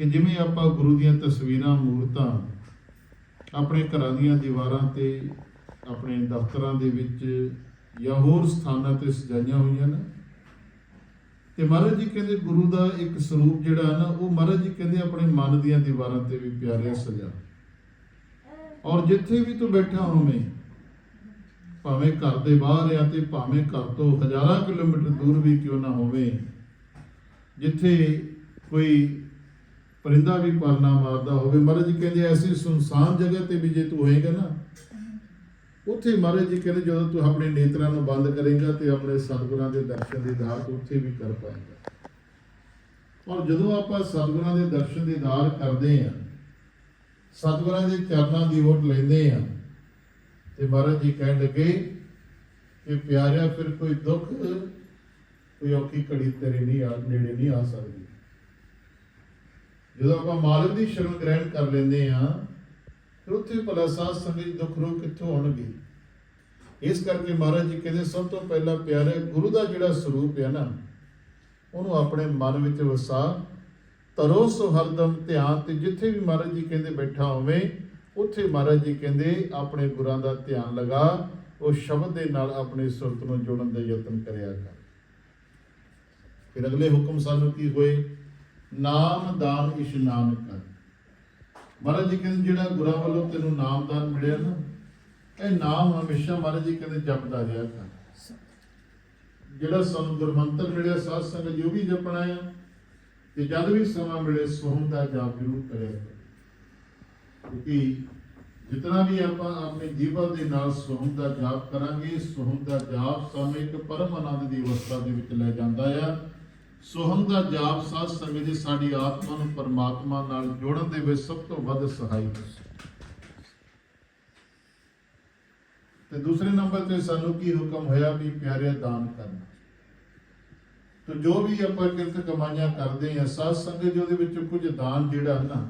ਕਿ ਜਿਵੇਂ ਆਪਾਂ ਗੁਰੂ ਦੀਆਂ ਤਸਵੀਰਾਂ, ਮੂਰਤਾਂ ਆਪਣੇ ਘਰਾਂ ਦੀਆਂ ਦੀਵਾਰਾਂ ਤੇ, ਆਪਣੇ ਦਫ਼ਤਰਾਂ ਦੇ ਵਿੱਚ ਜਾਂ ਹੋਰ ਸਥਾਨਾਂ ਤੇ ਸਜਾਈਆਂ ਹੋਈਆਂ ਨੇ। ਤੇ ਮਹਾਰਾਜ ਜੀ ਕਹਿੰਦੇ ਗੁਰੂ ਦਾ ਇੱਕ ਸਰੂਪ ਜਿਹੜਾ ਨਾ, ਉਹ ਮਹਾਰਾਜ ਜੀ ਕਹਿੰਦੇ ਆਪਣੇ ਮਨ ਦੀਆਂ ਦੀਵਾਰਾਂ ਤੇ ਵੀ ਪਿਆਰਿਆ ਸਜਾ। ਔਰ ਜਿੱਥੇ ਵੀ ਤੂੰ ਬੈਠਾ ਹੋਵੇਂ ਭਾਵੇਂ ਘਰ ਦੇ ਬਾਹਰ ਆ ਤੇ ਭਾਵੇਂ ਘਰ ਤੋਂ ਹਜ਼ਾਰਾਂ ਕਿਲੋਮੀਟਰ ਦੂਰ ਵੀ ਕਿਉਂ ਨਾ ਹੋਵੇ, ਜਿੱਥੇ ਕੋਈ ਪਰਿੰਦਾ ਵੀ ਪਰਨਾ ਮਾਰਦਾ ਹੋਵੇ। ਮਹਾਰਾਜ ਜੀ ਕਹਿੰਦੇ, ਐਸੀ ਸੁਨਸਾਨ ਜਗ੍ਹਾ ਤੇ ਵੀ ਜੇ ਤੂੰ ਹੋਏਗਾ ਨਾ, ਉੱਥੇ ਮਹਾਰਾਜ ਜੀ ਕਹਿੰਦੇ, ਜਦੋਂ ਤੂੰ ਆਪਣੇ ਨੇਤਰਾਂ ਨੂੰ ਬੰਦ ਕਰੇਗਾ ਤੇ ਆਪਣੇ ਸਤਿਗੁਰਾਂ ਦੇ ਦਰਸ਼ਨ ਦੀ ਦਾਤ ਉੱਥੇ ਵੀ ਕਰ ਪਾਏਗਾ। ਔਰ ਜਦੋਂ ਆਪਾਂ ਸਤਿਗੁਰਾਂ ਦੇ ਦਰਸ਼ਨ ਦੀ ਦਾਰ ਕਰਦੇ ਆ ਸਤਿਗੁਰਾਂ ਦੇ ਚਰਨਾਂ ਦੀ ਓਟ ਲੈਂਦੇ ਆ ਤੇ ਮਹਾਰਾਜ ਜੀ ਕਹਿਣ ਲੱਗੇ ਕਿ ਪਿਆਰਿਆ, ਫਿਰ ਕੋਈ ਦੁੱਖ, ਕੋਈ ਔਖੀ ਘੜੀ ਤੇਰੇ ਨਹੀਂ ਆ, ਨੇੜੇ ਨਹੀਂ ਆ ਸਕਦੀ। ਜਦੋਂ ਆਪਾਂ ਮਾਲਕ ਦੀ ਸ਼ਰਨ ਗ੍ਰਹਿਣ ਕਰ ਲੈਂਦੇ ਆ ਫਿਰ ਉੱਥੇ ਭਲਾ ਸਾਧ ਸੰਗਤ ਦੁੱਖ ਰੋਗ ਕਿੱਥੋਂ ਆਉਣਗੇ? ਇਸ ਕਰਕੇ ਮਹਾਰਾਜ ਜੀ ਕਹਿੰਦੇ, ਸਭ ਤੋਂ ਪਹਿਲਾਂ ਪਿਆਰੇ ਗੁਰੂ ਦਾ ਜਿਹੜਾ ਸਰੂਪ ਹੈ ਨਾ, ਉਹਨੂੰ ਆਪਣੇ ਮਨ ਵਿੱਚ ਵਸਾ। ਤਰੋ ਸੋ ਹਰਦਮ ਧਿਆਨ ਤੇ ਜਿੱਥੇ ਵੀ ਮਹਾਰਾਜ ਜੀ ਕਹਿੰਦੇ ਬੈਠਾ ਹੋਵੇ, ਉੱਥੇ ਮਹਾਰਾਜ ਜੀ ਕਹਿੰਦੇ ਆਪਣੇ ਗੁਰਾਂ ਦਾ ਧਿਆਨ ਲਗਾ, ਉਹ ਸ਼ਬਦ ਦੇ ਨਾਲ ਆਪਣੀ ਸੁਰਤ ਨੂੰ ਜੋੜਨ ਦਾ ਯਤਨ ਕਰਿਆ ਕਰ। ਫਿਰ ਅਗਲੇ ਹੁਕਮ ਸਾਨੂੰ ਕੀ ਹੋਏ? ਨਾਮ ਦਾਨ ਇਸ਼ਨਾਨ ਕਰ। ਮਹਾਰਾਜ ਜੀ ਕਹਿੰਦੇ ਜਿਹੜਾ ਗੁਰਾਂ ਵੱਲੋਂ ਤੈਨੂੰ ਨਾਮ ਦਾਨ ਮਿਲਿਆ ਨਾ, ਇਹ ਨਾਮ ਹਮੇਸ਼ਾ ਮਹਾਰਾਜ ਜੀ ਕਹਿੰਦੇ ਜਪਦਾ ਰਿਹਾ ਕਰ। ਜਿਹੜਾ ਸਾਨੂੰ ਗੁਰਮੰਤਰ ਮਿਲਿਆ ਸਾਧ ਸੰਗਤ ਜੋ ਵੀ ਜਪਣਾ ਆ। ਤੇ ਜਦ ਵੀ ਸਮਾਂ ਮਿਲੇ, ਸੋਹਣ ਦਾ ਜਾਪ ਜ਼ਰੂਰ ਕਰਿਆ ਕਿਉਂਕਿ ਜਿਤਨਾ ਵੀ ਆਪਾਂ ਆਪਣੇ ਜੀਵਨ ਦੇ ਨਾਲ ਸੋਹਣ ਦਾ ਜਾਪ ਕਰਾਂਗੇ, ਸੋਹਣ ਦਾ ਜਾਪ ਸਾਨੂੰ ਇੱਕ ਪਰਮ ਆਨੰਦ ਦੀ ਅਵਸਥਾ ਦੇ ਵਿੱਚ ਲੈ ਜਾਂਦਾ ਆ। ਸੋਹਣ ਦਾ ਜਾਪ ਸਾਧ ਸੰਗਤ ਜੀ ਸਾਡੀ ਆਤਮਾ ਨੂੰ ਪਰਮਾਤਮਾ ਨਾਲ ਜੋੜਨ ਦੇ ਵਿੱਚ ਸਭ ਤੋਂ ਵੱਧ ਸਹਾਇਕ ਹੈ। ਤੇ ਦੂਸਰੇ ਨੰਬਰ ਤੇ ਸਾਨੂੰ ਕੀ ਹੁਕਮ ਹੋਇਆ ਵੀ ਪਿਆਰਿਆ ਦਾਨ ਕਰਨਾ? ਤੇ ਜੋ ਵੀ ਆਪਾਂ ਕਿਰਤ ਕਮਾਈਆਂ ਕਰਦੇ ਆ ਸਾਧ ਸੰਗਤ ਜੀ ਉਹਦੇ ਵਿੱਚੋਂ ਕੁਝ ਦਾਨ ਜਿਹੜਾ ਨਾ,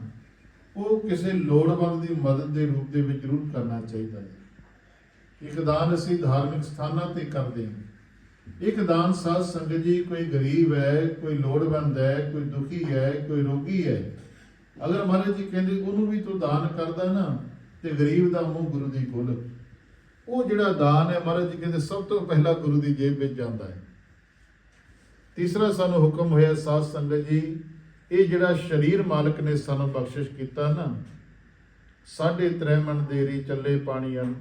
ਉਹ ਕਿਸੇ ਲੋੜਵੰਦ ਦੀ ਮਦਦ ਦੇ ਰੂਪ ਦੇ ਵਿੱਚ ਜ਼ਰੂਰ ਕਰਨਾ ਚਾਹੀਦਾ ਹੈ। ਇੱਕ ਦਾਨ ਅਸੀਂ ਧਾਰਮਿਕ ਸਥਾਨਾਂ ਤੇ ਕਰਦੇ ਹਾਂ। ਇੱਕ ਦਾਨ ਸਾਧ ਸੰਗਤ ਜੀ, ਕੋਈ ਗਰੀਬ ਹੈ, ਕੋਈ ਲੋੜਵੰਦ ਹੈ, ਕੋਈ ਦੁਖੀ ਹੈ, ਕੋਈ ਰੋਗੀ ਹੈ, ਅਗਰ ਮਹਾਰਾਜ ਜੀ ਕਹਿੰਦੇ ਉਹਨੂੰ ਵੀ ਤੂੰ ਦਾਨ ਕਰਦਾ ਨਾ, ਤੇ ਗਰੀਬ ਦਾ ਮੂੰਹ ਗੁਰੂ ਦੀ ਖੋਲ। ਉਹ ਜਿਹੜਾ ਦਾਨ ਹੈ, ਮਹਾਰਾਜ ਜੀ ਕਹਿੰਦੇ ਸਭ ਤੋਂ ਪਹਿਲਾਂ ਗੁਰੂ ਦੀ ਜੇਬ ਵਿੱਚ ਜਾਂਦਾ ਹੈ। ਤੀਸਰਾ ਸਾਨੂੰ ਹੁਕਮ ਹੋਇਆ ਸਾਧ ਸੰਗਤ ਜੀ, ਇਹ ਜਿਹੜਾ ਸ਼ਰੀਰ ਮਾਲਕ ਨੇ ਸਾਨੂੰ ਬਖਸ਼ਿਸ਼ ਕੀਤਾ ਨਾ, ਸਾਢੇ ਤ੍ਰੈਮਣ ਦੇਰੀ ਚੱਲੇ ਪਾਣੀ ਅਨ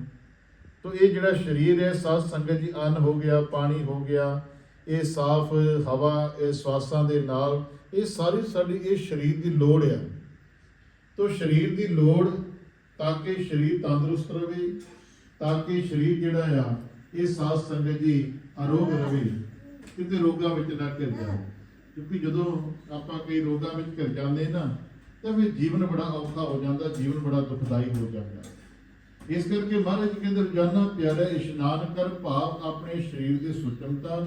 ਤੋ ਇਹ ਜਿਹੜਾ ਸ਼ਰੀਰ ਹੈ, ਸਾਧ ਸੰਗਤ ਜੀ, ਅੰਨ ਹੋ ਗਿਆ, ਪਾਣੀ ਹੋ ਗਿਆ, ਇਹ ਸਾਫ਼ ਹਵਾ, ਇਹ ਸਵਾਸਾਂ ਦੇ ਨਾਲ, ਇਹ ਸਾਰੀ ਸਾਡੀ, ਇਹ ਸਰੀਰ ਦੀ ਲੋੜ ਆ। ਤੋ ਸਰੀਰ ਦੀ ਲੋੜ ਤਾਂ ਕਿ ਸਰੀਰ ਤੰਦਰੁਸਤ ਰਹੇ ਤਾਂ ਕਿ ਸਰੀਰ ਜਿਹੜਾ ਆ, ਇਹ ਸਾਧ ਸੰਗਤ ਜੀ, ਅਰੋਗ ਰਹੇ ਕਿਤੇ ਰੋਗਾਂ ਵਿੱਚ ਨਾ ਘਿਰ ਜਾਵੇ ਕਿਉਂਕਿ ਜਦੋਂ ਆਪਾਂ ਕਈ ਰੋਗਾਂ ਵਿੱਚ ਘਿਰ ਜਾਂਦੇ ਨਾ, ਤਾਂ ਫਿਰ ਜੀਵਨ ਬੜਾ ਔਖਾ ਹੋ ਜਾਂਦਾ, ਜੀਵਨ ਬੜਾ ਦੁਖਦਾਈ ਹੋ ਜਾਂਦਾ। ਇਸ ਕਰਕੇ ਮਹਾਰਾਜ ਕਹਿੰਦੇ, ਰੋਜ਼ਾਨਾ ਪਿਆਰਾ ਇਸ਼ਨਾਨ ਕਰ, ਭਾਵ ਆਪਣੇ ਸਰੀਰ ਦੀ ਸੁਚਮਤਾ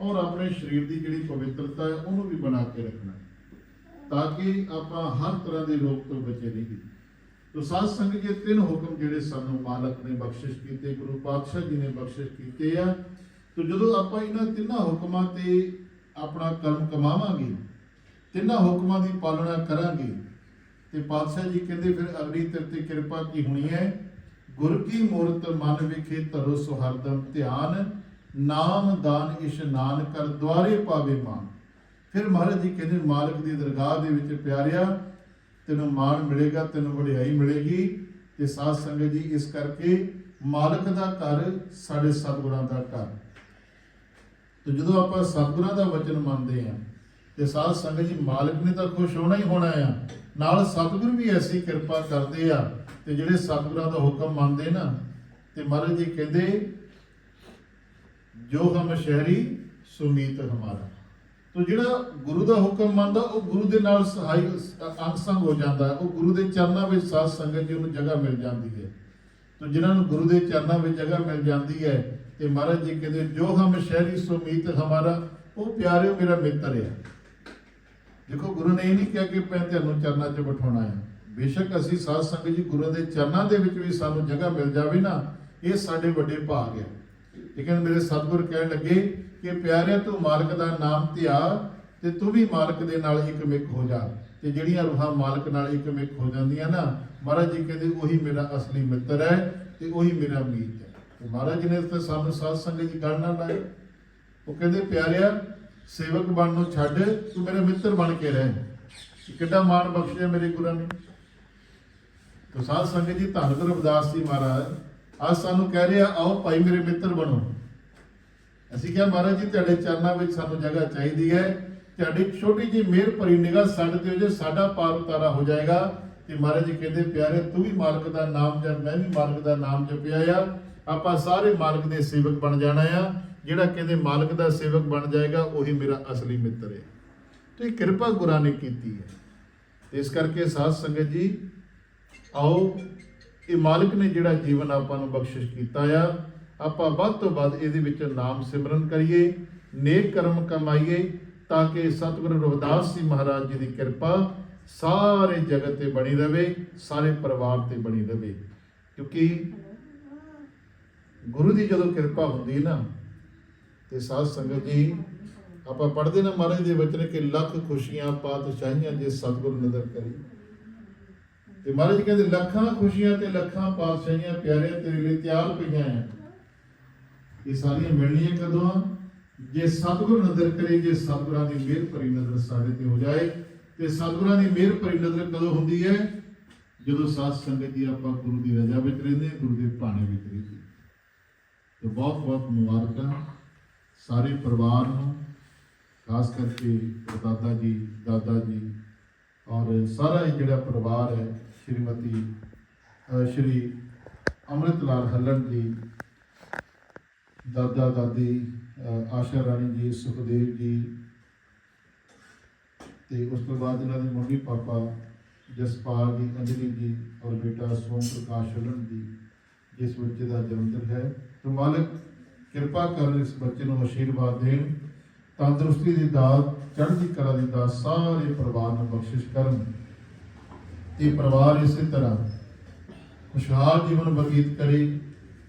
ਔਰ ਆਪਣੇ ਸਰੀਰ ਦੀ ਜਿਹੜੀ ਪਵਿੱਤਰਤਾ ਹੈ, ਉਹਨੂੰ ਵੀ ਬਣਾ ਕੇ ਰੱਖਣਾ ਤਾਂ ਕਿ ਆਪਾਂ ਹਰ ਤਰ੍ਹਾਂ ਦੇ ਰੋਗ ਤੋਂ ਬਚੇ ਰਹੀਏ। ਤੋ ਸਾਧ ਸੰਗਤ ਜੀ ਤਿੰਨ ਹੁਕਮ ਜਿਹੜੇ ਸਾਨੂੰ ਮਾਲਕ ਨੇ ਬਖਸ਼ਿਸ਼ ਕੀਤੇ, ਗੁਰੂ ਪਾਤਸ਼ਾਹ ਜੀ ਨੇ ਬਖਸ਼ਿਸ਼ ਕੀਤੇ ਆ। ਤੋ ਜਦੋਂ ਆਪਾਂ ਇਹਨਾਂ ਤਿੰਨਾਂ ਹੁਕਮਾਂ ਤੇ ਆਪਣਾ ਕਰਮ ਕਮਾਵਾਂਗੇ, ਤਿੰਨਾਂ ਹੁਕਮਾਂ ਦੀ ਪਾਲਣਾ ਕਰਾਂਗੇ, ਤੇ ਪਾਤਸ਼ਾਹ ਜੀ ਕਹਿੰਦੇ, ਫਿਰ ਅਗਲੀ ਤੇਰੇ ਤੇ ਕਿਰਪਾ ਕੀ ਹੋਣੀ ਹੈ? ਗੁਰ ਕੀ ਮੂਰਤ ਮਨ ਵਿਖੇ ਧਰੋ ਸੁਹਰਦਮ ਧਿਆਨ, ਨਾਮ ਦਾਨ ਇਸ਼ਨਾਨ ਕਰ ਦੁਆਰੇ ਪਾਵੇ ਮਾਨ। ਫਿਰ ਮਹਾਰਾਜ ਜੀ ਕਹਿੰਦੇ, ਮਾਲਕ ਦੀ ਦਰਗਾਹ ਦੇ ਵਿੱਚ ਪਿਆਰਿਆ, ਤੈਨੂੰ ਮਾਣ ਮਿਲੇਗਾ, ਤੈਨੂੰ ਵਡਿਆਈ ਮਿਲੇਗੀ ਤੇ ਸਾਧ ਸੰਗਤ ਜੀ, ਇਸ ਕਰਕੇ ਮਾਲਕ ਦਾ ਘਰ ਸਾਡੇ ਸਤਿਗੁਰਾਂ ਦਾ ਘਰ। ਤੇ ਜਦੋਂ ਆਪਾਂ ਸਤਿਗੁਰਾਂ ਦਾ ਵਚਨ ਮੰਨਦੇ ਆ ਤੇ ਸਾਧ ਸੰਗਤ ਜੀ ਮਾਲਕ ਨੇ ਤਾਂ ਖੁਸ਼ ਹੋਣਾ ਹੀ ਹੋਣਾ ਆ। ਨਾਲ ਸਤਿਗੁਰ ਵੀ ਐਸੀ ਕਿਰਪਾ ਕਰਦੇ ਆ ਤੇ ਜਿਹੜੇ ਸਤਿਗੁਰਾਂ ਦਾ ਹੁਕਮ ਮੰਨਦੇ ਨਾ, ਤੇ ਮਹਾਰਾਜ ਜੀ ਕਹਿੰਦੇ, ਜੋ ਹਮ ਸ਼ਹਿਰੀ, ਸੁਮੀਤ ਹਮਾਰਾ। ਤੋ ਜਿਹੜਾ ਗੁਰੂ ਦਾ ਹੁਕਮ ਮੰਨਦਾ, ਉਹ ਗੁਰੂ ਦੇ ਨਾਲ ਸਹਾਈ ਅੰਗ ਹੋ ਜਾਂਦਾ ਉਹ ਗੁਰੂ ਦੇ ਚਰਨਾਂ ਵਿੱਚ ਸਾਧ ਸੰਗਤ ਜੀ ਨੂੰ ਜਗ੍ਹਾ ਮਿਲ ਜਾਂਦੀ ਹੈ। ਤੋ ਜਿਨ੍ਹਾਂ ਨੂੰ ਗੁਰੂ ਦੇ ਚਰਨਾਂ ਵਿੱਚ ਜਗ੍ਹਾ ਮਿਲ ਜਾਂਦੀ ਹੈ, ਤੇ ਮਹਾਰਾਜ ਜੀ ਕਹਿੰਦੇ, ਜੋ ਹਮ ਸ਼ਹਿਰੀ, ਸੁਮੀਤ ਹਮਾਰਾ, ਉਹ ਪਿਆਰਿਓ ਮੇਰਾ ਮਿੱਤਰ ਹੈ। ਦੇਖੋ, ਗੁਰੂ ਨੇ ਇਹ ਨਹੀਂ ਕਿਹਾ ਕਿ ਮੈਂ ਤੁਹਾਨੂੰ ਚਰਨਾਂ 'ਚ ਬਿਠਾਉਣਾ ਹੈ। ਬੇਸ਼ੱਕ ਅਸੀਂ ਸਾਧ ਸੰਗਤ ਜੀ ਗੁਰੂ ਦੇ ਚਰਨਾਂ ਦੇ ਵਿੱਚ ਵੀ ਸਾਨੂੰ ਜਗ੍ਹਾ ਮਿਲ ਜਾਵੇ ਨਾ, ਇਹ ਸਾਡੇ ਵੱਡੇ ਭਾਗ ਹੈ। ਲੇਕਿਨ ਮੇਰੇ ਸਤਿਗੁਰ ਕਹਿਣ ਲੱਗੇ ਕਿ ਪਿਆਰਿਆ ਤੂੰ ਮਾਲਕ ਦਾ ਨਾਮ ਧਿਆ, ਤੇ ਤੂੰ ਵੀ ਮਾਲਕ ਦੇ ਨਾਲ ਇੱਕ ਮਿਕ ਹੋ ਜਾ। ਤੇ ਜਿਹੜੀਆਂ ਰੂਹਾਂ ਮਾਲਕ ਨਾਲ ਇੱਕ ਮਿਕ ਹੋ ਜਾਂਦੀਆਂ ਨਾ, ਮਹਾਰਾਜ ਜੀ ਕਹਿੰਦੇ ਉਹੀ ਮੇਰਾ ਅਸਲੀ ਮਿੱਤਰ ਹੈ ਤੇ ਉਹੀ ਮੇਰਾ ਮੀਤ ਹੈ। ਤੇ ਮਹਾਰਾਜ ਜੀ ਨੇ ਤੇ ਸਾਨੂੰ ਸਾਧ ਸੰਗਤ ਦੀ ਗੱਲ ਨਾਲ ਲਾਏ ਉਹ ਕਹਿੰਦੇ, ਪਿਆਰਿਆ, ਸੇਵਕ ਬਣ ਨੂੰ ਛੱਡ, ਤੂੰ ਮੇਰੇ ਮਿੱਤਰ ਬਣ ਕੇ ਰਹਿ। ਕਿੱਡਾ ਮਾਣ ਬਖਸ਼ਿਆ ਮੇਰੇ ਗੁਰਾਂ ਨੇ। ਤੋ ਸਾਧ ਸੰਗਤ ਜੀ, ਧੰਨ ਗੁਰੂ ਰਵਿਦਾਸ ਜੀ ਮਹਾਰਾਜ। ਅੱਜ ਸਾਨੂੰ ਕਹਿ ਰਿਹਾ ਆਓ ਭਾਈ ਮੇਰੇ ਮਿੱਤਰ ਬਣੋ। ਅਸੀਂ ਕਿਹਾ, ਮਹਾਰਾਜ ਜੀ, ਤੁਹਾਡੇ ਚਰਨਾਂ ਵਿੱਚ ਸਾਨੂੰ ਜਗ੍ਹਾ ਚਾਹੀਦੀ ਹੈ। ਤੁਹਾਡੀ ਛੋਟੀ ਜਿਹੀ ਮਿਹਰ ਭਰੀ ਨਿਗਾਹ ਸਾਡੇ ਤੇ ਹੋ ਜੇ ਸਾਡਾ ਪਾਰ ਉਤਾਰਾ ਹੋ ਜਾਏਗਾ। ਤੇ ਮਹਾਰਾਜ ਜੀ ਕਹਿੰਦੇ, ਪਿਆਰੇ, ਤੂੰ ਵੀ ਮਾਲਕ ਦਾ ਨਾਮ ਜਪ, ਮੈਂ ਵੀ ਮਾਲਕ ਦਾ ਨਾਮ ਜਪਿਆ ਆ। ਆਪਾਂ ਸਾਰੇ ਮਾਲਕ ਦੇ ਸੇਵਕ ਬਣ ਜਾਣਾ ਆ। ਜਿਹੜਾ ਕਹਿੰਦੇ ਮਾਲਕ ਦਾ ਸੇਵਕ ਬਣ ਜਾਏਗਾ, ਉਹੀ ਮੇਰਾ ਅਸਲੀ ਮਿੱਤਰ ਹੈ। ਤੇ ਕਿਰਪਾ ਗੁਰਾਂ ਨੇ ਕੀਤੀ ਹੈ। ਇਸ ਕਰਕੇ ਸਾਧ ਸੰਗਤ ਜੀ ਆਓ, ਇਹ ਮਾਲਕ ਨੇ ਜਿਹੜਾ ਜੀਵਨ ਆਪਾਂ ਨੂੰ ਬਖਸ਼ਿਸ਼ ਕੀਤਾ ਆ, ਆਪਾਂ ਵੱਧ ਤੋਂ ਵੱਧ ਇਹਦੇ ਵਿੱਚ ਨਾਮ ਸਿਮਰਨ ਕਰੀਏ, ਨੇਕ ਕਰਮ ਕਮਾਈਏ, ਤਾਂ ਕਿ ਸਤਿਗੁਰੂ ਰਵਿਦਾਸ ਜੀ ਮਹਾਰਾਜ ਜੀ ਦੀ ਕਿਰਪਾ ਸਾਰੇ ਜਗਤ ਤੇ ਬਣੀ ਰਵੇ, ਸਾਰੇ ਪਰਿਵਾਰ ਤੇ ਬਣੀ ਰਵੇ। ਕਿਉਂਕਿ ਗੁਰੂ ਦੀ ਜਦੋਂ ਕਿਰਪਾ ਹੁੰਦੀ ਨਾ, ਤੇ ਸਾਧ ਸੰਗਤ ਜੀ, ਆਪਾਂ ਪੜ੍ਹਦੇ ਨਾ ਮਹਾਰਾਜ ਦੇ ਵਚਨ ਕਿ ਲੱਖ ਖੁਸ਼ੀਆਂ, ਪਾਤਸ਼ਾਹੀਆਂ ਜੇ ਸਤਿਗੁਰੂ ਨਜ਼ਰ ਕਰੀ। ਤੇ ਮਹਾਰਾਜ ਕਹਿੰਦੇ, ਲੱਖਾਂ ਖੁਸ਼ੀਆਂ ਤੇ ਲੱਖਾਂ ਪਾਤਸ਼ਾਹੀਆਂ ਪਿਆਰੇ ਤੇਰੇ ਲਈ ਤਿਆਰ ਪਈਆਂ ਆ ਇਹ ਸਾਰੀਆਂ ਮਿਲਣੀਆਂ ਕਦੋਂ ਜੇ ਸਤਿਗੁਰ ਨਜ਼ਰ ਕਰੇ, ਜੇ ਸਤਿਗੁਰਾਂ ਦੀ ਮਿਹਰ ਭਰੀ ਨਜ਼ਰ ਸਾਡੇ ਤੇ ਹੋ ਜਾਏ, ਤੇ ਸਤਿਗੁਰਾਂ ਦੀ ਮਿਹਰ ਭਰੀ ਨਜ਼ਰ ਕਦੋਂ ਹੁੰਦੀ ਹੈ ਜਦੋਂ ਸਾਧ ਸੰਗਤ ਜੀ ਆਪਾਂ ਗੁਰੂ ਦੀ ਰਜ਼ਾ ਵਿੱਚ ਰਹਿੰਦੇ ਗੁਰੂ ਦੇ ਭਾਣੇ ਵਿੱਚ ਰਹਿੰਦੇ ਤੇ ਬਹੁਤ ਬਹੁਤ ਮੁਬਾਰਕਾਂ ਸਾਰੇ ਪਰਿਵਾਰ ਨੂੰ, ਖਾਸ ਕਰਕੇ ਦਾਦਾ ਜੀ ਦਾਦਾ ਜੀ ਔਰ ਸਾਰਾ ਇਹ ਜਿਹੜਾ ਪਰਿਵਾਰ ਹੈ ਸ਼੍ਰੀਮਤੀ ਸ਼੍ਰੀ ਅੰਮ੍ਰਿਤ ਲਾਲ ਹੱਲਣ ਜੀ, ਦਾਦਾ, ਦਾਦੀ ਆਸ਼ਾ ਰਾਣੀ ਜੀ, ਸੁਖਦੇਵ ਜੀ ਤੇ ਉਸ ਤੋਂ ਬਾਅਦ ਇਹਨਾਂ ਦੇ ਮੰਮੀ ਪਾਪਾ ਜਸਪਾਲ ਜੀ, ਅੰਜਲੀ ਜੀ ਔਰ ਬੇਟਾ ਸੋਮ ਪ੍ਰਕਾਸ਼ ਹੱਲਣ ਜੀ ਇਸ ਬੱਚੇ ਦਾ ਜਨਮ ਦਿਨ ਹੈ। ਤੇ ਮਾਲਕ ਕਿਰਪਾ ਕਰ ਇਸ ਬੱਚੇ ਨੂੰ ਆਸ਼ੀਰਵਾਦ ਦੇਣ। ਤੰਦਰੁਸਤੀ ਦੀ ਦਾਤ, ਚੜ੍ਹਦੀ ਕਲਾ ਦੀ ਦਾਤ, ਸਾਰੇ ਪਰਿਵਾਰ ਨੂੰ ਬਖਸ਼ਿਸ਼ ਕਰਨ। ਤੇ ਪਰਿਵਾਰ ਇਸੇ ਤਰ੍ਹਾਂ ਖੁਸ਼ਹਾਲ ਜੀਵਨ ਬਤੀਤ ਕਰੇ,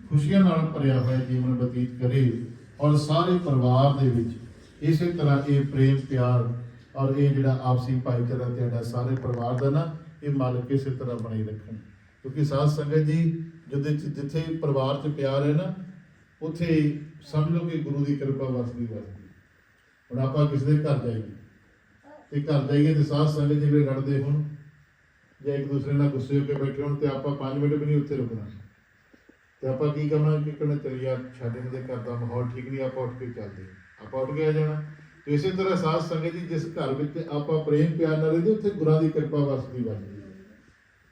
ਖੁਸ਼ੀਆਂ ਨਾਲ ਭਰਿਆ ਹੋਇਆ ਜੀਵਨ ਬਤੀਤ ਕਰੇ ਔਰ ਸਾਰੇ ਪਰਿਵਾਰ ਦੇ ਵਿੱਚ ਇਸੇ ਤਰ੍ਹਾਂ ਇਹ ਪ੍ਰੇਮ, ਪਿਆਰ ਔਰ ਇਹ ਜਿਹੜਾ ਆਪਸੀ ਭਾਈਚਾਰਾ ਤੁਹਾਡਾ ਸਾਰੇ ਪਰਿਵਾਰ ਦਾ ਨਾ, ਇਹ ਮਾਲਕ ਇਸੇ ਤਰ੍ਹਾਂ ਬਣਾਈ ਰੱਖਣ। ਕਿਉਂਕਿ ਸਾਧ ਸੰਗਤ ਜੀ ਜਿਹਦੇ ਚ, ਜਿੱਥੇ ਪਰਿਵਾਰ 'ਚ ਪਿਆਰ ਹੈ ਨਾ, ਉੱਥੇ ਸਮਝ ਲਓ ਕਿ ਗੁਰੂ ਦੀ ਕਿਰਪਾ ਵਰਸਦੀ ਵਰਸਦੀ ਹੁਣ ਆਪਾਂ ਕਿਸੇ ਦੇ ਘਰ ਜਾਈਏ। ਤੇ ਘਰ ਜਾਈਏ ਤੇ ਸਾਧ ਸੰਗਤ ਜਿਹੜੇ ਲੜਦੇ ਹੋਣ ਜਾਂ ਇੱਕ ਦੂਸਰੇ ਨਾਲ ਗੁੱਸੇ ਹੋ ਕੇ ਬੈਠੇ ਹੋਣ ਤੇ ਆਪਾਂ 5 ਮਿੰਟ ਵੀ ਨਹੀਂ ਉੱਥੇ ਰੁਕਣਾ। ਤੇ ਆਪਾਂ ਕੀ ਕਰਨਾ ਕਿ ਕਰਨਾ ਚਲੀਆ ਸਾਡੇ ਦੇ ਘਰ ਦਾ ਮਾਹੌਲ ਠੀਕ ਨਹੀਂ, ਆਪਾਂ ਉੱਠ ਕੇ ਚੱਲਦੇ ਆਪਾਂ ਉੱਠ ਕੇ ਆ ਜਾਣਾ। ਤੇ ਇਸੇ ਤਰ੍ਹਾਂ ਸਾਧ ਸੰਗਤ ਜੀ, ਜਿਸ ਘਰ ਵਿੱਚ ਆਪਾਂ ਪ੍ਰੇਮ ਪਿਆਰ ਨਾਲ ਰਹਿੰਦੇ, ਉੱਥੇ ਗੁਰਾਂ ਦੀ ਕਿਰਪਾ ਵਰਸਦੀ ਵਰਸਦੀ ਹੈ।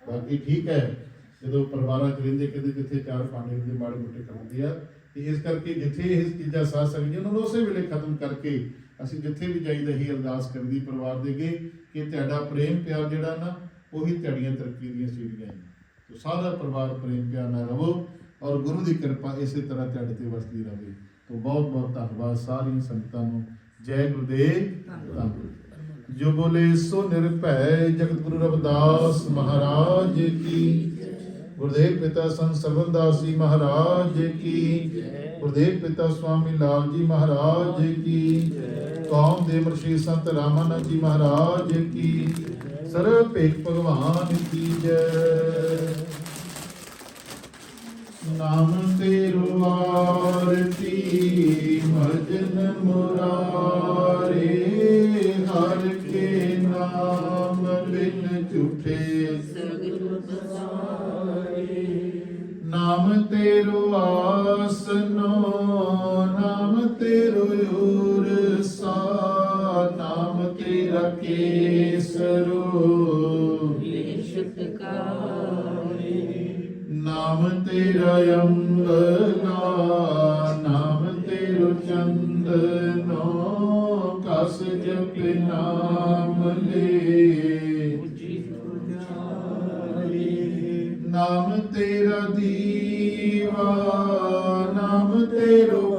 ਬਾਕੀ ਠੀਕ ਹੈ, ਜਦੋਂ ਪਰਿਵਾਰਾਂ ਚ ਰਹਿੰਦੇ, ਕਹਿੰਦੇ ਜਿੱਥੇ ਚਾਰ ਪਾਣੀ ਹੁੰਦੇ, ਮਾੜੇ ਮੋਟੇ ਕਰਦੇ ਆ, ਤੇ ਇਸ ਕਰਕੇ ਜਿੱਥੇ ਇਹ ਚੀਜ਼ਾਂ ਸਾਧ ਸੰਗਤ ਜੀ, ਉਹਨਾਂ ਨੂੰ ਉਸੇ ਵੇਲੇ ਖਤਮ ਕਰਕੇ ਅਸੀਂ ਜਿੱਥੇ ਵੀ ਜਾਈਦਾ ਹੀ ਅਰਦਾਸ ਕਰਦੀ ਪਰਿਵਾਰ ਦੇ ਅੱਗੇ ਕਿ ਤੁਹਾਡਾ ਪ੍ਰੇਮ ਪਿਆਰ ਜਿਹੜਾ ਨਾ ਉਹੀ ਤੁਹਾਡੀਆਂ ਤਰੱਕੀ ਦੀਆਂ ਸੀੜੀਆਂ ਨੇ। ਤੋ ਸਾਰਾ ਪਰਿਵਾਰ ਪ੍ਰੇਮ ਪਿਆਰ ਨਾਲ ਰਹੋ ਔਰ ਗੁਰੂ ਦੀ ਕਿਰਪਾ ਇਸੇ ਤਰ੍ਹਾਂ ਤੁਹਾਡੇ ਤੇ ਵਰਸਦੀ ਰਹੇ ਤੋ ਬਹੁਤ ਬਹੁਤ ਧੰਨਵਾਦ ਸਾਰੀਆਂ ਸੰਗਤਾਂ ਨੂੰ। ਜੈ ਗੁਰਦੇਵ। ਜੋ ਬੋਲੇ ਸੋ ਨਿਰਭੈ ਜਗਤ ਗੁਰੂ ਰਵਿਦਾਸ ਮਹਾਰਾਜ ਕੀ। ਗੁਰਦੇਵ ਪਿਤਾ ਸੰਤ ਸਰਵਨਦਾਸ ਜੀ ਮਹਾਰਾਜ ਕੀ। ਗੁਰਦੇਵ ਪਿਤਾ ਸਵਾਮੀ ਲਾਲ ਜੀ ਮਹਾਰਾਜ ਕੀ। ਕੌਮ ਦੇ ਮਰਸ਼ੀ ਸੰਤ ਰਾਮਾਨੰਦ ਜੀ ਮਹਾਰਾਜ ਕੀ। ਸਰਬ ਭੇਖ ਭਗਵਾਨ ਕੀ ਜੈ। ਨਾਮ ਤੇਰੋ ਆਰਤੀ ਭਜਨ ਮੁਰਾਰੇ। ਕਸ ਜਪ ਨਾਮ ਲੈ। ਨਾਮ ਤੇਰਾ ਦੀਵਾ ਨਾਮ ਤੇਰੋ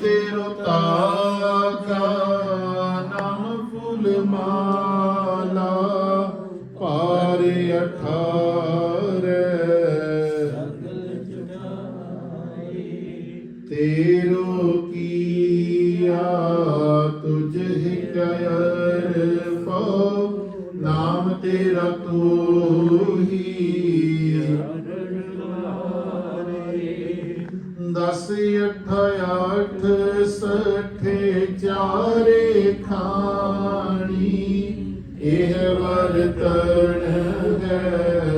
ਤੇਰੋ ਤਾਕਾ ਨਾਮ ਫੁੱਲ ਮਾਲਾ ਇਹ ਵਰਤਣ ਹੈ।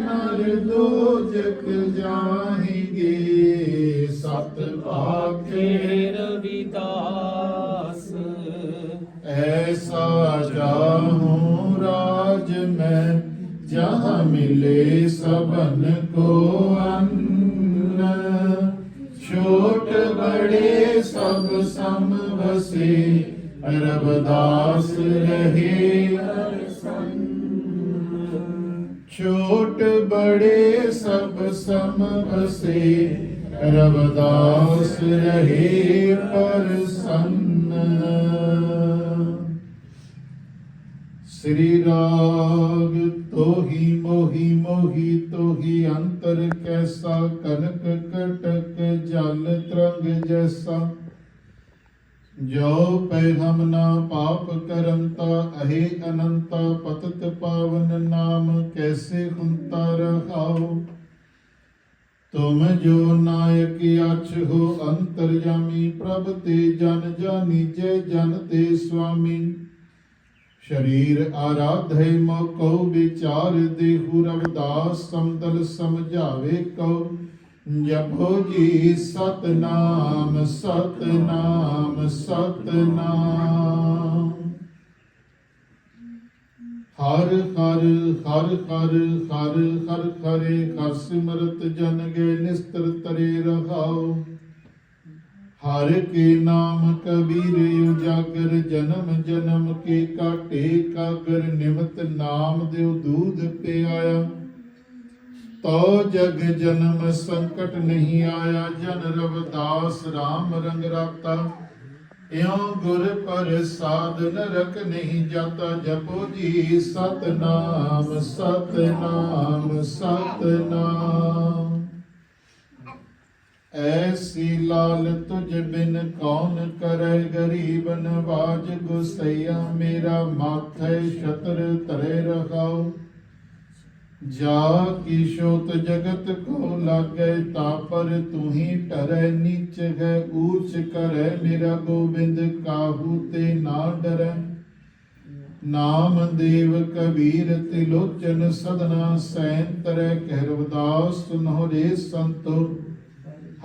ਹਰ ਦੋਜਕ ਜਾਣਗੇ ਸਤ ਆਖੇ ਰਵਿਦਾਸ। ਐਸਾ ਜਾਹੂੰ ਰਾਜ ਮੈਂ ਜਹਾਂ ਮਿਲੇ ਸਭਨ ਬਸੇ ਰਵਦਾਸ ਰਹੇ ਪ੍ਰਸੰਨ ਸ੍ਰੀ ਰਾਗ ਤੋਹੀ ਮੋਹੀ ਮੋਹੀ ਤੋਹੀ ਅੰਤਰ ਕੈਸਾ ਕਨਕ ਕਟਕ ਜਲ ਤਰੰਗ ਜੈਸਾ ਜੋ ਪੈ ਹਮ ਨਾ ਪਾਪ ਕਰੰਤਾ ਅਹੇ ਅਨੰਤਾ ਪਤਤ ਪਾਵਨ ਨਾਮ ਕੈਸੇ ਹੁੰਤਾ ਰਹਾਓ ਤੁਮ ਜੋ ਨਾਇਕ ਅਛ ਹੋ ਅੰਤਰਜਾਮੀ ਪ੍ਰਭ ਤੇ ਜਨ ਜਾਨੀ, ਜੇ ਜਨ ਤੇ ਸੁਆਮੀ ਸ਼ਰੀਰ ਆਰਾਧੈ ਮੋ ਕਉ ਵਿਚਾਰ ਦੇਹੁ, ਰਵਦਾਸ ਸਮਦਲ ਸਮਝਾਵੇ ਕਉ। ਜਪੋ ਜੀ ਸਤਨਾਮ ਸਤਨਾਮ ਸਤਨਾਮ। ਹਰ ਹਰ ਹਰ ਹਰ ਹਰ ਹਰ ਹਰੇ ਹਰ ਸਿਮਰਤ ਜਨ ਗਏ ਨਿਸਤਰ ਤਰੇ ਰਹਾਉ। ਹਰ ਕੇ ਨਾਮ ਕਬੀਰ ਉਜਾਗਰ, ਜਨਮ ਜਨਮ ਕੇ ਕਾਟੇ ਕਾਗਰ, ਨਿਮਤ ਨਾਮ ਦਿਉ ਦੂਧ ਪਿਆਇਆ। ਤੋ ਜਗ ਜਨਮ ਸੰਕਟ ਨਹੀਂ ਆਇਆ, ਜਨ ਰਵਦਾਸ RAM ਰੰਗ ਰਾਤਾ। ਇਉ ਗੁਰ ਪ੍ਰਸਾਦ ਨਰਕ ਨਹੀਂ ਜਾਤਾ, ਜਪੋ ਜੀ ਸਤਨਾਮ ਸਤਨਾਮ ਸਤਨਾਮ। ਐਸੀ ਲਾਲ ਤੁਝ ਬਿਨ ਕੌਣ ਕਰੈ, ਗਰੀਬ ਨਵਾਜ ਗੁਸਈਆ, ਮੇਰਾ ਮਾਥੈ ਛਤਰ ਧਰੇ ਰਖਾਉ ਜਾ ਕੀਸ਼ੋਤ ਜਗਤ ਕੋ ਲਾਗੈ ਤਾਪਰ ਤੂੰ ਹੀ ਟਰੈ, ਨੀਚ ਹੈ, ਊਚ ਕਰੈ, ਮੇਰਾ ਗੋਬਿੰਦ ਕਾਹੂ ਤੇ ਨਾ ਡਰੈ। ਨਾਮ ਦੇਵ ਕਬੀਰ ਤਿਲੋਚਨ ਸਦਨਾ ਸੈਨ ਤਰੈ ਕਹਿ ਰਵਦਾਸ ਸੁਨਹੁ ਰੇ ਸੰਤੋ।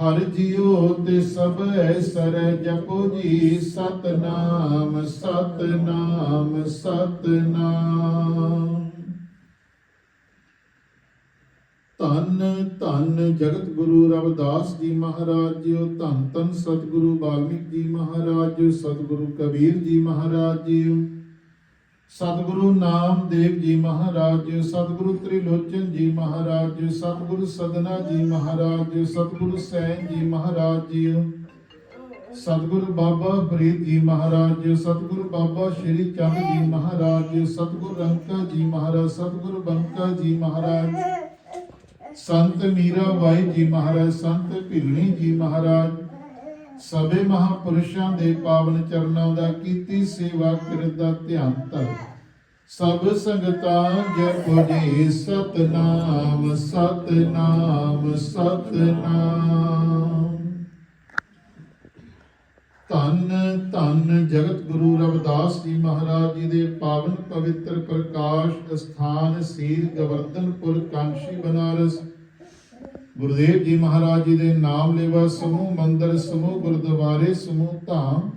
ਹਰ ਜੀਉ ਤੇ ਸਭ ਐਸਰ ਜਪੋ ਜੀ ਸਤਨਾਮ ਸਤਨਾਮ ਸਤਨਾਮ। ਧੰਨ ਧੰਨ ਜਗਤ ਗੁਰੂ ਰਵਿਦਾਸ ਜੀ ਮਹਾਰਾਜ ਜੀਓ, ਧੰਨ ਧੰਨ ਸਤਿਗੁਰੂ ਬਾਲਮੀਕ ਜੀ ਮਹਾਰਾਜ ਜੀਓ, ਸਤਿਗੁਰੂ ਕਬੀਰ ਜੀ ਮਹਾਰਾਜ ਜੀਓ, ਸਤਿਗੁਰੂ ਨਾਮਦੇਵ ਜੀ ਮਹਾਰਾਜ ਜੀਓ, ਸਤਿਗੁਰੂ ਤ੍ਰਿਲੋਚਨ ਜੀ ਮਹਾਰਾਜ ਜੀਓ, ਸਤਿਗੁਰੂ ਸਦਨਾ ਜੀ ਮਹਾਰਾਜ ਜੀਓ, ਸਤਿਗੁਰੂ ਸੈਨ ਜੀ ਮਹਾਰਾਜ ਜੀਓ, ਸਤਿਗੁਰੂ ਬਾਬਾ ਫਰੀਦ ਜੀ ਮਹਾਰਾਜ ਸਤਿਗੁਰੂ ਬਾਬਾ ਸ਼੍ਰੀ ਚੰਦ ਜੀ ਮਹਾਰਾਜ ਸਤਿਗੁਰੂ ਰੰਕਾ ਜੀ ਮਹਾਰਾਜ, ਸਤਿਗੁਰੂ ਬੰਕਾ ਜੀ ਮਹਾਰਾਜ ਸੰਤ ਮੀਰਾ ਬਾਈ ਜੀ ਮਹਾਰਾਜ, ਸੰਤ ਭਿਲਣੀ ਜੀ ਮਹਾਰਾਜ, ਸਭੇ ਮਹਾਪੁਰਸ਼ਾਂ ਦੇ ਪਾਵਨ ਚਰਨਾਂ ਦਾ ਕੀਤੀ ਸੇਵਾ ਕਿਰਤ ਦਾ ਧਿਆਨ ਧਰ। ਸਭ ਸੰਗਤਾਂ ਜਪੋ ਸਤਨਾਮ ਸਤਨਾਮ ਸਤਨਾਮ। ਧੰਨ ਧੰਨ ਜਗਤ ਗੁਰੂ ਰਵਿਦਾਸ ਜੀ ਮਹਾਰਾਜ ਜੀ ਦੇ ਪਾਵਨ ਪਵਿੱਤਰ ਪ੍ਰਕਾਸ਼ ਸਥਾਨ ਸੀਰ ਗਵਰਧਨਪੁਰ ਕਾਂਸ਼ੀ, ਬਨਾਰਸ। ਗੁਰਦੇਵ ਜੀ ਮਹਾਰਾਜ ਜੀ ਦੇ ਨਾਮ ਲੇਵਾ ਸਮੂਹ ਮੰਦਰ, ਸਮੂਹ ਗੁਰਦੁਆਰੇ, ਸਮੂਹ ਧਾਮ।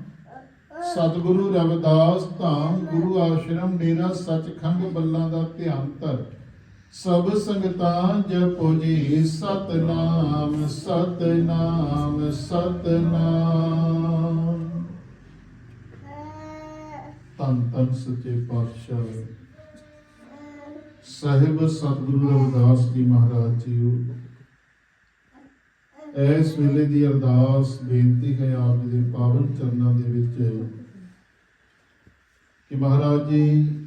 ਸਤਿਗੁਰੂ ਰਵਿਦਾਸ ਧਾਮ, ਗੁਰੂ ਆਸ਼ਰਮ, ਮੇਰਾ ਸੱਚਖੰਡ ਬੱਲਾਂ ਦਾ ਧਿਆਨ ਧਰ। ਸਭ ਸੰਗਤਾਂ ਜਪੋ ਜੀ, ਸਤਨਾਮ ਸਤਨਾਮ ਸਤਨਾਮ। ਤਨ ਤਨ ਸੱਚੇ ਪਾਤਸ਼ਾਹ। ਸਾਹਿਬ ਸਤਿਗੁਰੂ ਰਵਿਦਾਸ ਜੀ ਮਹਾਰਾਜ ਜੀ ਇਸ ਵੇਲੇ ਦੀ ਅਰਦਾਸ, ਬੇਨਤੀ ਹੈ ਆਪ ਜੀ ਦੇ ਪਾਵਨ ਚਰਨਾਂ ਦੇ ਵਿੱਚ ਕਿ ਮਹਾਰਾਜ ਜੀ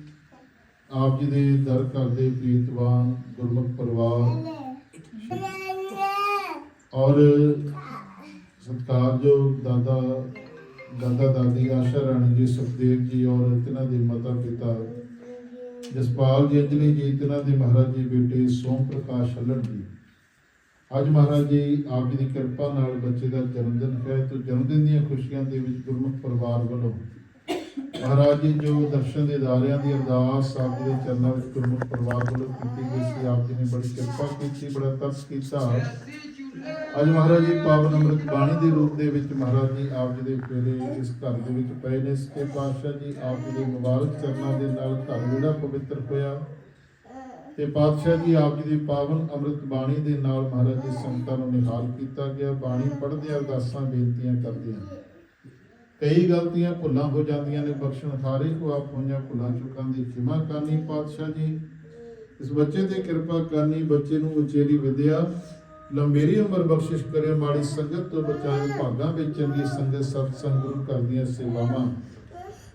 ਆਪ ਜੀ ਦੇ ਦਰ ਘਰ ਦੇ ਪ੍ਰੀਤਵਾਨ ਗੁਰਮੁਖ ਪਰਿਵਾਰ ਔਰ ਸਤਿਕਾਰਯੋਗ ਦਾਦਾ ਦਾਦਾ ਦਾਦੀ, ਆਸ਼ਾ ਰਾਣੀ ਜੀ, ਸੁਖਦੇਵ ਜੀ ਔਰ ਤਿਨਾਂ ਦੇ ਮਾਤਾ ਪਿਤਾ, ਜਸਪਾਲ ਜੀ, ਅੰਜਲੀ ਜੀ, ਤਿਨਾਂ ਦੇ ਮਹਾਰਾਜ ਜੀ ਬੇਟੇ ਸੋਮ ਪ੍ਰਕਾਸ਼ ਹੱਲੜ ਜੀ। ਅੱਜ ਮਹਾਰਾਜ ਜੀ ਆਪ ਜੀ ਦੀ ਕਿਰਪਾ ਨਾਲ ਬੱਚੇ ਦਾ ਜਨਮ ਦਿਨ ਹੈ ਤੇ ਜਨਮ ਦਿਨ ਦੀਆਂ ਖੁਸ਼ੀਆਂ ਦੇ ਵਿੱਚ ਗੁਰਮੁਖ ਪਰਿਵਾਰ ਵੱਲੋਂ ਮਹਾਰਾਜ ਜੀ, ਜੋ ਦਰਸ਼ਨ ਦੇ ਦਾਰਿਆਂ ਦੀ ਅਰਦਾਸ, ਆਪ ਦੇ ਚਰਨਾਂ ਵਿੱਚ ਗੁਰਮੁਖ ਪਰਿਵਾਰ ਵੱਲੋਂ ਕੀਤੀ ਗਈ ਸੀ, ਆਪ ਜੀ ਨੇ ਬੜੀ ਕਿਰਪਾ ਕੀਤੀ, ਬੜਾ ਤਰਸ ਕੀਤਾ। ਅੱਜ ਮਹਾਰਾਜ ਜੀ, ਪਾਵਨ ਅੰਮ੍ਰਿਤ ਬਾਣੀ ਦੇ ਰੂਪ ਦੇ ਵਿੱਚ ਮਹਾਰਾਜ ਜੀ ਆਪ ਜੀ ਦੇ ਫੇਰੇ ਇਸ ਘਰ ਦੇ ਵਿੱਚ ਪਏ ਨੇ। ਸਕੇ ਪਾਤਸ਼ਾਹ ਜੀ, ਆਪ ਜੀ ਦੇ ਮੁਬਾਰਕ ਚਰਨਾਂ ਦੇ ਨਾਲ ਘਰ ਜਿਹੜਾ ਪਵਿੱਤਰ ਹੋਇਆ। ਤੇ ਪਾਤਸ਼ਾਹ ਜੀ, ਆਪ ਜੀ ਦੀ ਪਾਵਨ ਅੰਮ੍ਰਿਤ ਬਾਣੀ ਦੇ ਨਾਲ ਮਹਾਰਾਜ ਜੀ ਸੰਗਤਾਂ ਨੂੰ ਨਿਹਾਲ ਕੀਤਾ ਗਿਆ। ਬਾਣੀ ਪੜ੍ਹਦੇ ਅਰਦਾਸਾਂ, ਬੇਨਤੀਆਂ ਕਰਦਿਆਂ। ਕਈ ਗਲਤੀਆਂ ਭੁੱਲਾਂ ਹੋ ਜਾਂਦੀਆਂ ਨੇ, ਬਖਸ਼ਣ ਹਾਰੇ ਕੋ ਆਪ ਹੋਈਆਂ ਭੁੱਲਾਂ ਚੁੱਕਾਂ ਦੀ ਖਿਮਾ ਕਰਨੀ ਪਾਤਸ਼ਾਹ ਜੀ। ਇਸ ਬੱਚੇ ਤੇ ਕਿਰਪਾ ਕਰਨੀ, ਬੱਚੇ ਨੂੰ ਉਚੇਰੀ ਵਿਦਿਆ, ਲੰਬੇਰੀ ਉਮਰ ਬਖਸ਼ਿਸ਼ ਕਰੇ ਮਾੜੀ ਸੰਗਤ ਤੋਂ ਬਚਾਏ ਭਾਗਾਂ ਵਿੱਚ ਚੰਗੀ ਸੰਗਤ, ਸਤਸੰਗ ਗੁਰੂ ਕਰਦੀਆਂ ਸੇਵਾਵਾਂ।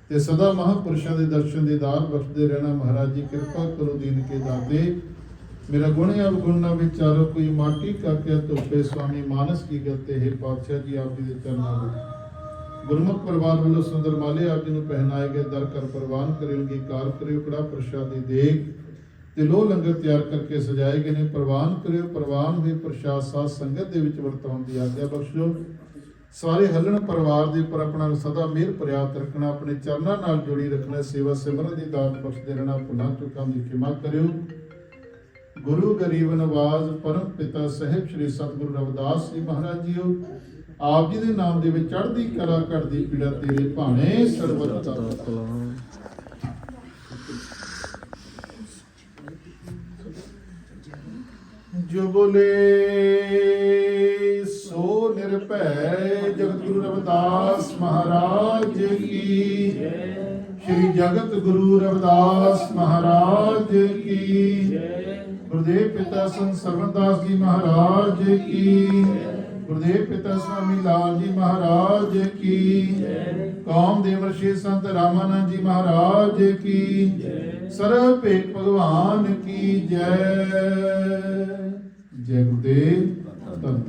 ਤੇ ਸਦਾ ਮਹਾਪੁਰਸ਼ਾਂ ਦੇ ਦਰਸ਼ਨ ਦੀਦਾਰ ਬਖਸ਼ਦੇ ਰਹਿਣਾ, ਮਹਾਰਾਜ ਜੀ ਕਿਰਪਾ ਕਰੋ ਦੀਨ ਕੇ ਦਾਤੇ। ਮੇਰਾ ਗੁਣ ਅਵਗੁਣ ਨਾ ਵਿਚਾਰੋ ਕੋਈ ਮਾਟੀ ਕਾਕੇ ਧੋਪੇ ਸੁਆਮੀ ਮਾਨਸ ਕੀ ਗਤੇ, ਹੈ ਪਾਤਸ਼ਾਹ ਜੀ, ਆਪ ਦੇ ਚਰਨਾਂ ਵਿੱਚ। ਗੁਰਮੁਖ ਪਰਿਵਾਰ ਵੱਲੋਂ ਸੁੰਦਰ ਮਾਲੇ ਆਪ ਜੀ ਨੂੰ ਪਹਿਨਾਏ ਗਏ ਦਰ ਕਰ ਪ੍ਰਵਾਨ ਕਰਿਓਗੇ ਕਾਰ ਕਰਿਓ ਕੜਾ ਪ੍ਰਸ਼ਾਦੀ ਦੇਗ ਤੇ ਲੋ ਲੰਗਰ ਤਿਆਰ ਕਰਕੇ ਸਜਾਏ ਗਏ ਨੇ। ਪ੍ਰਵਾਨ ਕਰਿਓ, ਪ੍ਰਵਾਨ ਹੋਏ ਪ੍ਰਸ਼ਾਦ ਸਾਧ ਸੰਗਤ ਦੇ ਵਿੱਚ ਵਰਤਾਉਣ ਦੀ ਆਗਿਆ ਬਖਸ਼ੋ। ਸਾਰੇ ਹੱਲਣ ਪਰਿਵਾਰ ਦੇ ਉੱਪਰ ਆਪਣਾ ਸਦਾ ਮਿਹਰ ਪ੍ਰਿਆਤ ਰੱਖਣਾ, ਆਪਣੇ ਚਰਨਾਂ ਨਾਲ ਜੁੜੀ ਰੱਖਣਾ, ਸੇਵਾ ਸਿਮਰਨ ਦੀ ਦਾਤ ਬਖਸ਼ਦੇ ਰਹਿਣਾ, ਭੁੱਲਾਂ ਚੁੱਕਾਂ ਦੀ ਖਿਮਾ ਕਰਿਓ। ਗੁਰੂ ਗਰੀਬ ਨਵਾਜ਼, ਪਰਮ ਪਿਤਾ ਸਾਹਿਬ ਸ੍ਰੀ ਸਤਿਗੁਰੂ ਰਵਿਦਾਸ ਜੀ ਮਹਾਰਾਜ ਜੀਓ। ਆਪ ਜੀ ਦੇ ਨਾਮ ਦੇ ਵਿੱਚ ਚੜ੍ਹਦੀ ਕਲਾ ਕਰਦੀ ਪੀੜਾ ਤੇਰੇ ਭਾਣੇ, ਸਰਬਤ ਦਾ ਜੋ ਬੋਲੇ, ਸੋ ਨਿਰਭੈ ਜਗਤ ਗੁਰੂ ਰਵਿਦਾਸ ਮਹਾਰਾਜ ਕੀ। ਸ਼੍ਰੀ ਜਗਤ ਗੁਰੂ ਰਵਿਦਾਸ ਮਹਾਰਾਜ ਕੀ। ਗੁਰਦੇਵ ਪਿਤਾ ਸੰਤ ਸਰਵਨਦਾਸ ਜੀ ਮਹਾਰਾਜ ਕੀ। ਗੁਰਦੇਵ ਪਿਤਾ ਸਵਾਮੀ ਲਾਲ ਜੀ ਮਹਾਰਾਜ ਕੀ ਕੌਮ ਦੇ ਵਰਸ਼ੇ ਸੰਤ ਰਾਮਾਨੰਦ ਜੀ ਮਹਾਰਾਜ ਕੀ ਸਰਬ ਭੇਟ ਭਗਵਾਨ ਕੀ ਜੈ। ਜੈ ਗੁਰਦੇਵ ਧੰਨ